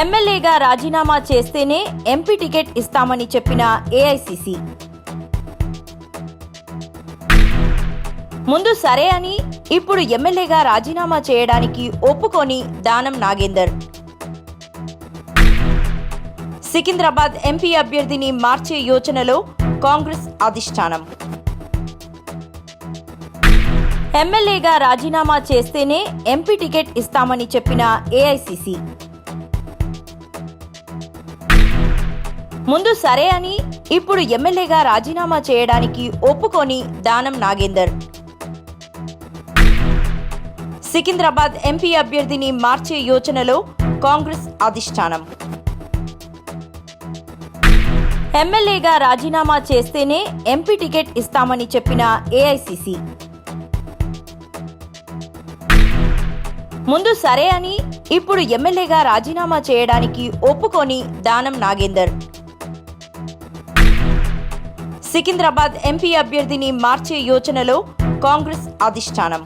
ఎమ్మెల్యేగా రాజీనామా చేస్తేనే ఎంపీ టికెట్ ఇస్తామని చెప్పిన ఏఐసిసి. ముందు సరే అని ఇప్పుడు ఎమ్మెల్యేగా రాజీనామా చేయడానికి ఒప్పుకొని దానం నాగేందర్. సికింద్రాబాద్ ఎంపీ అభ్యర్థిని మార్చే యోచనలో కాంగ్రెస్ అధిష్టానం. ఎమ్మెల్యేగా రాజీనామా చేస్తేనే ఎంపీ టికెట్ ఇస్తామని చెప్పిన ఏఐసిసి. ముందు సరే అని ఇప్పుడు ఎమ్మెల్యేగా రాజీనామా చేయడానికి ఒప్పుకొని దానం నాగేందర్. సికింద్రాబాద్ ఎంపీ అభ్యర్థిని మార్చే యోచనలో కాంగ్రెస్ అధిష్టానం. ఎమ్మెల్యేగా రాజీనామా చేస్తేనే ఎంపీ టికెట్ ఇస్తామని చెప్పిన ఏఐసిసి. ముందు సరే అని ఇప్పుడు ఎమ్మెల్యేగా రాజీనామా చేయడానికి ఒప్పుకొని దానం నాగేందర్. సికింద్రాబాద్ ఎంపీ అభ్యర్థిని మార్చే యోచనలో కాంగ్రెస్ అధిష్టానం.